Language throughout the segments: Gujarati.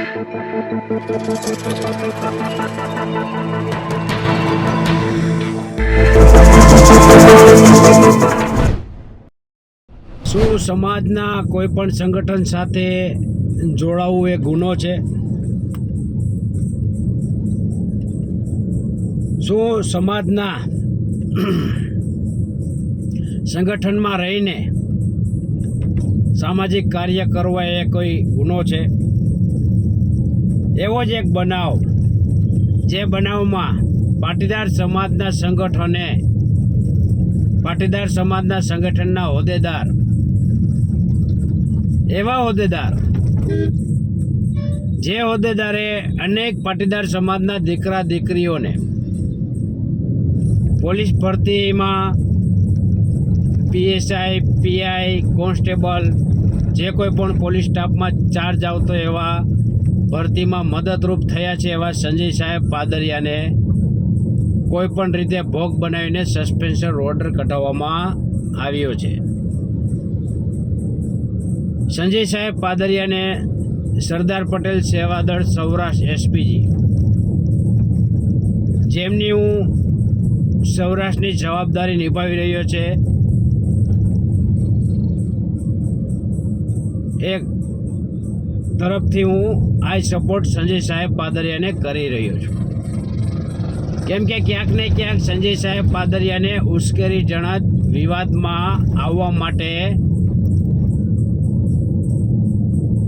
શું સમાજના કોઈ પણ સંગઠન સાથે જોડાવું એ ગુનો છે? શું સમાજના સંગઠનમાં રહીને સામાજિક કાર્ય કરવા એ કોઈ ગુનો છે? એવો જ એક બનાવ જે બનાવમાં પાટીદાર સમાજના સંગઠને પાટીદાર સમાજના સંગઠનના હોદ્દેદાર, એવા હોદ્દેદાર જે હોદ્દેદારે અનેક પાટીદાર સમાજના દીકરા દીકરીઓને પોલીસ ભરતીમાં પીએસઆઈ, પીઆઈ, કોન્સ્ટેબલ, જે કોઈ પણ પોલીસ સ્ટાફમાં ચાર્જ આવતો એવા ભરતીમાં મદદરૂપ થયા છે એવા સંજય સાહેબ પાદરિયાને કોઈ પણ રીતે ભોગ બનાવીને સસ્પેન્શન ઓર્ડર કઢાવવામાં આવ્યો છે. સંજય સાહેબ પાદરિયાને સરદાર પટેલ સેવાદળ સૌરાષ્ટ્ર એસપીજી. જેમની હું સૌરાષ્ટ્રની જવાબદારી નિભાવી રહ્યો છે. એક તરફથી હું આઈ સપોર્ટ સંજય સાહેબ પાદરિયાને કરી રહ્યો છું. કેમ કે ક્યાંક ને ક્યાંક સંજય સાહેબ પાદરિયાને ઉશ્કેરી જણાત વિવાદમાં આવવા માટે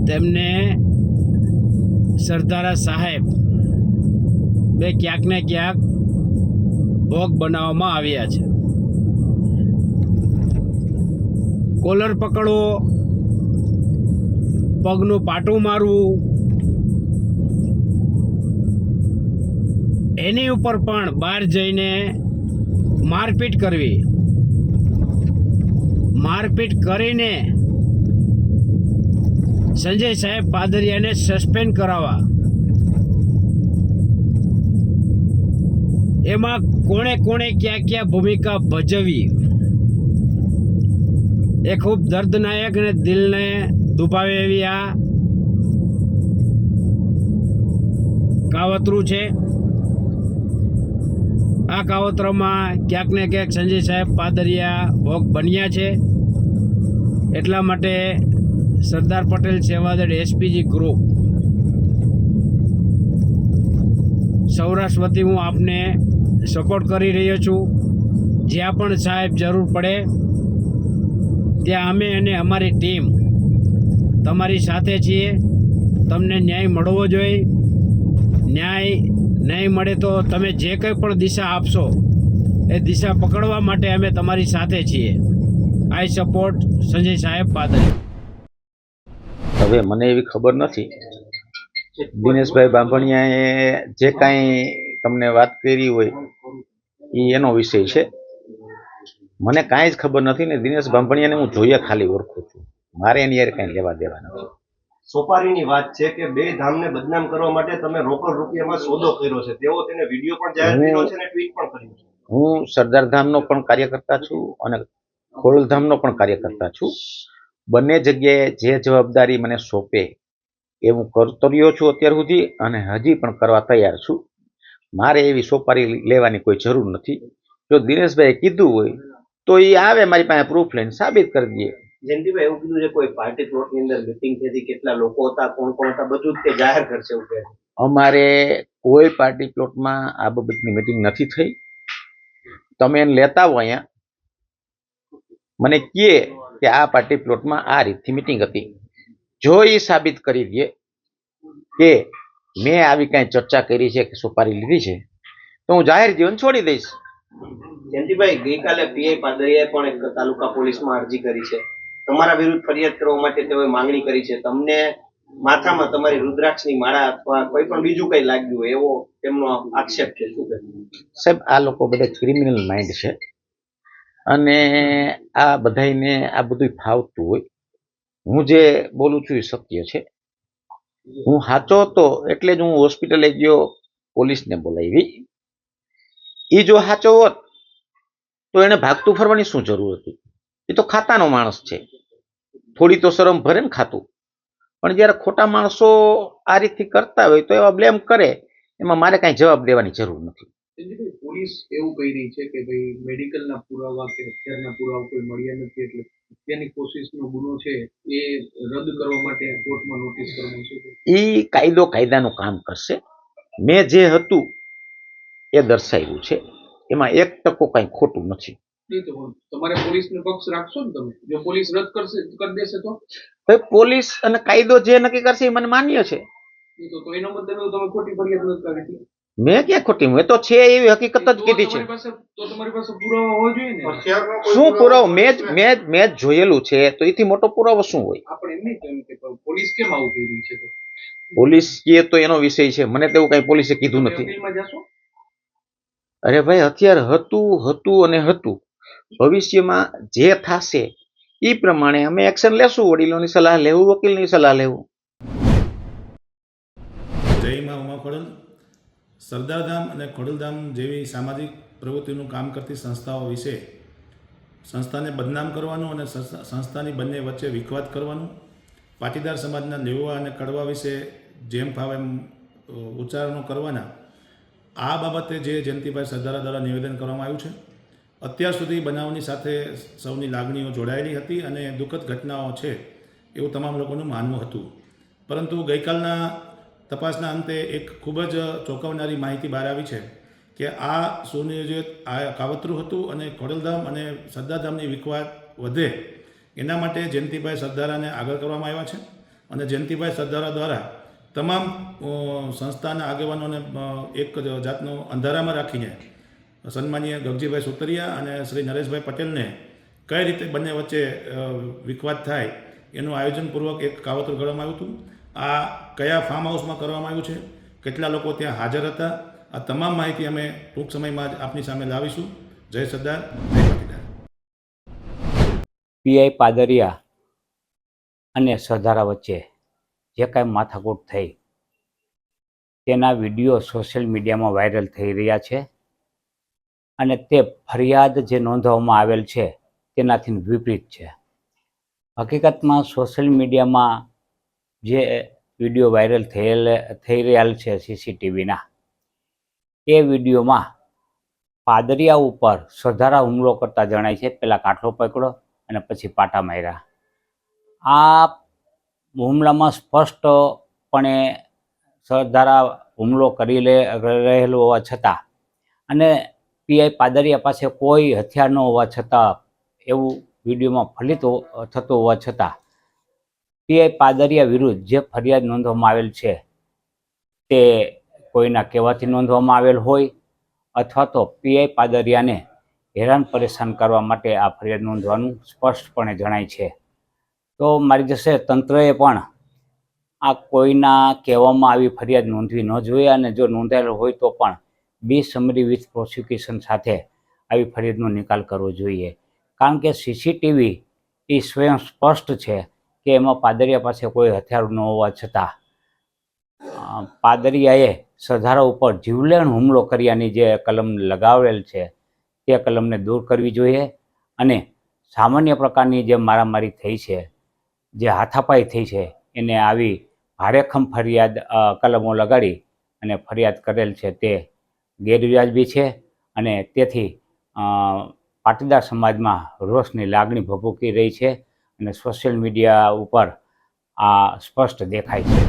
તેમને સરદારા સાહેબ બે ક્યાંક ને ક્યાંક ભોગ બનાવવામાં આવ્યા છે. કોલર પકડવો પગનું પાટું મારવું. એની ઉપર પણ બહાર જઈને મારપીટ કરવી. મારપીટ કરીને સંજય સાહેબ પાદરિયાને સસ્પેન્ડ કરાવવા. એમાં કોણે કોણે ક્યાં ક્યાં ભૂમિકા ભજવી? એ ખૂબ દર્દનાયક અને દિલને દુભાવે એવી આ કાવતરું છે. આ કાવતરામાં ક્યાંક ને ક્યાંક સંજય સાહેબ પાદરિયા ભોગ બન્યા છે. એટલા માટે સરદાર પટેલ સેવાદળ એસપીજી ગ્રુપ સૌરાષ્ટ્ર વતી હું આપને સપોર્ટ કરી રહ્યો છું. જ્યાં પણ સાહેબ જરૂર પડે, ત્યાં અમે અને અમારી ટીમ તમારી સાથે છીએ. તમને ન્યાય મળવો જોઈએ. ન્યાય નહીં મળે તો તમે જે કંઈ પણ દિશા આપશો, એ દિશા પકડવા માટે અમે તમારી સાથે છીએ. આઈ સપોર્ટ સંજય સાહેબ પાદરી. હવે મને એવી ખબર નથી. દિનેશભાઈ બાંભણિયાએ જે કાંઈ તમને વાત કરી હોય, એ એનો વિષય છે. મને કાંઈ જ ખબર નથી ને દિનેશ બાંભણિયાને હું જોઈએ ખાલી ઓળખું છું. મારે એની યાર કાંઈ લેવા દેવા નથી. સોપારીની વાત છે કે બે ધામને બદનામ કરવા માટે તમે રોકડ રૂપિયામાં સોદો કર્યો છે. તેઓ તેને વીડિયો પણ જાહેર કર્યો છે અને ટ્વીટ પણ કર્યું છે. હું સરદાર ધામનો પણ કાર્યકર્તા છું અને ખોડલધામનો પણ કાર્યકર્તા છું. બંને જગ્યાએ જે જવાબદારી મને સોંપે એ હું કરતો રહ્યો છું અત્યાર સુધી અને હજી પણ કરવા તૈયાર છું. મારે એવી સોપારી લેવાની કોઈ જરૂર નથી. જો દિનેશભાઈએ કીધું હોય તો એ આવે મારી પાસે પ્રૂફ લઈને સાબિત કરી દઈએ. જયંતિભાઈ એવું કીધું છે કોઈ પાર્ટી પ્લોટની અંદર મિટિંગ થઈ હતી કેટલા લોકો હતા કોણ કોણ હતા બધું જ તે જાહેર કરશે એવું કહે અમારે કોઈ પાર્ટી પ્લોટમાં આ બાબતની મિટિંગ નથી થઈ. તમે એને લેતા હો અહીંયા. મને કહે કે આ પાર્ટી પ્લોટમાં આ રીતથી મિટિંગ હતી. જો એ સાબિત કરી દે કે મેં આવી કાંઈ ચર્ચા કરી છે કે સુપારી લીધી છે તો હું જાહેર જીવન છોડી દઈશ. જયંતિભાઈ ગઈકાલે પીઆઈ પાદરીએ પણ એક તાલુકા પોલીસમાં અરજી કરી છે. તમારા વિરુદ્ધ ફરિયાદ કરવા માટે તેઓએ માંગણી કરી છે. તમને માથામાં તમારી રુદ્રાક્ષની માળા અથવા કોઈ પણ બીજું કઈ લાગ્યું હોય એવો તેમનો આક્ષેપ છે. શું સાહેબ, આ લોકો બધા ક્રિમિનલ માઇન્ડ છે. અને આ બધાને આ બધું ફાવતું હોય. હું જે બોલું છું એ સત્ય છે. હું સાચો હતો એટલે જ હું હોસ્પિટલે ગયો, પોલીસને બોલાવી. એ જો સાચો હોત તો એને ભાગતું ફરવાની શું જરૂર હતી? એ તો ખાતાનો માણસ છે. થોડી તો શરમ ભરે ને ખાતું. પણ જ્યારે ખોટા માણસો આ રીતથી કરતા હોય તો એવા બ્લેમ કરે એમાં મારે કાંઈ જવાબ દેવાની જરૂર નથી. પોલીસ એવું કહી રહી છે કે ભાઈ મેડિકલના પુરાવા કે અત્યારના પુરાવા કોઈ મળ્યા નથી એટલે હત્યાની કોશિશનો ગુનો છે એ રદ કરવા માટે કોર્ટમાં નોટિસ કરવાનું છે? એ કાયદો કાયદાનું કામ કરશે. મેં જે હતું એ દર્શાવ્યું છે. એમાં એક ટકો કાંઈ ખોટું નથી. તમારે પોલીસનો પક્ષ રાખશો ને તમે. જો પોલીસ રદ કરશે કરી દેશે તો? પોલીસ અને કાયદો જે નક્કી કરશે એ મને માન્ય છે. તો તો એનો મતલબ તમે ખોટી ફરિયાદ નથી કરી. મેં ક્યાં ખોટી? મેં તો છે એવી હકીકત જ કીધી છે. તો તમારી પાસે પુરાવા હોવો જોઈએ ને? શું પુરાવો મેં જ મેં મેં જ જોયેલું છે. તો એથી મોટો પુરાવો શું હોય? આપણે એમ નહીં કે પોલીસ કેમ આવું રહી છે તો? પોલીસ કહે તો એનો વિષય છે. મને તેવું કઈ પોલીસે કીધું નથી. અરે ભાઈ હથિયાર હતું હતું અને હતું. ભવિષ્યમાં જે થશે એ પ્રમાણે અમે એક્શન લેશું, વડીલોની સલાહ લેવું, વકીલની સલાહ લેવું. જયમાં ઉમા ખોડલ. સરદારધામ અને ખોડલધામ જેવી સામાજિક પ્રવૃત્તિનું કામ કરતી સંસ્થાઓ વિશે સંસ્થાને બદનામ કરવાનું અને સંસ્થાની બંને વચ્ચે વિખવાદ કરવાનું, પાટીદાર સમાજના લેવા અને કડવા વિશે જેમ ફાવે એમ ઉચ્ચારણો કરવાના, આ બાબતે જે જયંતિભાઈ સરદારા દ્વારા નિવેદન કરવામાં આવ્યું છે અત્યાર સુધી બનાવની સાથે સૌની લાગણીઓ જોડાયેલી હતી અને દુઃખદ ઘટનાઓ છે એવું તમામ લોકોનું માનવું હતું. પરંતુ ગઈકાલના તપાસના અંતે એક ખૂબ જ ચોંકાવનારી માહિતી બહાર આવી છે કે આ સુનિયોજિત આ કાવતરું હતું અને ખોડલધામ અને સરદારધામની વિખવાદ વધે એના માટે જયંતિભાઈ સરદારાને આગળ કરવામાં આવ્યા છે અને જયંતિભાઈ સરદારા દ્વારા તમામ સંસ્થાના આગેવાનોને એક જાતનો અંધારામાં રાખીને સન્માનીય ગગજીભાઈ સુતરિયા અને શ્રી નરેશભાઈ પટેલને કઈ રીતે બંને વચ્ચે વિખવાદ થાય, એનું આયોજનપૂર્વક એક કાવતરું કરવામાં આવ્યું હતું. આ કયા ફાર્મ હાઉસમાં કરવામાં આવ્યું છે? કેટલા લોકો ત્યાં હાજર હતા? આ તમામ માહિતી અમે ટૂંક સમયમાં જ આપની સામે લાવીશું. જય સરદાર પીઆઈ પાદરિયા અને સરદારા વચ્ચે જે કાંઈ માથાકૂટ થઈ, તેના વીડિયો સોશિયલ મીડિયામાં વાયરલ થઈ રહ્યા છે. અને તે ફરિયાદ જે નોંધવામાં આવેલ છે, તેનાથી વિપરીત છે. હકીકતમાં સોશિયલ મીડિયામાં જે વીડિયો વાયરલ થયેલ, થઈ રહ્યા છે સીસીટીવીના, એ વિડીયોમાં પાદરિયા ઉપર સધારા હુમલો કરતા જણાય છે. પહેલાં કાંઠો પકડો અને પછી પાટા માર્યા. આ હુમલામાં સ્પષ્ટપણે સરદારા હુમલો કરી લે, રહેલો હોવા છતાં અને પીઆઈ પાદરિયા પાસે કોઈ હથિયાર ન હોવા છતાં, એવું વિડીયોમાં ફલિત થતો હોવા છતાં, પીઆઈ પાદરિયા વિરુદ્ધ જે ફરિયાદ નોંધવામાં આવેલ છે, તે કોઈના કહેવાથી નોંધવામાં આવેલ હોય, અથવા તો પીઆઈ પાદરિયાને હેરાન પરેશાન કરવા માટે આ ફરિયાદ નોંધવાનું સ્પષ્ટપણે જણાય છે. તો મારી જશે, તંત્રએ પણ આ કોઈના કહેવામાં આવી ફરિયાદ નોંધવી ન જોઈએ અને જો નોંધાયેલ હોય તો પણ બી સમરી વિથ પ્રોસિક્યુશન સાથે આવી ફરિયાદનો નિકાલ કરવો જોઈએ. કારણ કે સીસીટીવી એ સ્વયં સ્પષ્ટ છે કે એમાં પાદરિયા પાસે કોઈ હથિયાર ન હોવા છતાં પાદરિયાએ સધારા ઉપર જીવલેણ હુમલો કર્યાની જે કલમ લગાવેલ છે, તે કલમને દૂર કરવી જોઈએ અને સામાન્ય પ્રકારની જે મારામારી થઈ છે, જે હાથાપાઈ થઈ છે, એને આવી ભારેખમ ફરિયાદ કલમો લગાડી અને ફરિયાદ કરેલ છે તે ગેરવ્યાજબી છે અને તેથી પાટીદાર સમાજમાં રોષની લાગણી ભભૂકી રહી છે અને સોશિયલ મીડિયા ઉપર આ સ્પષ્ટ દેખાય છે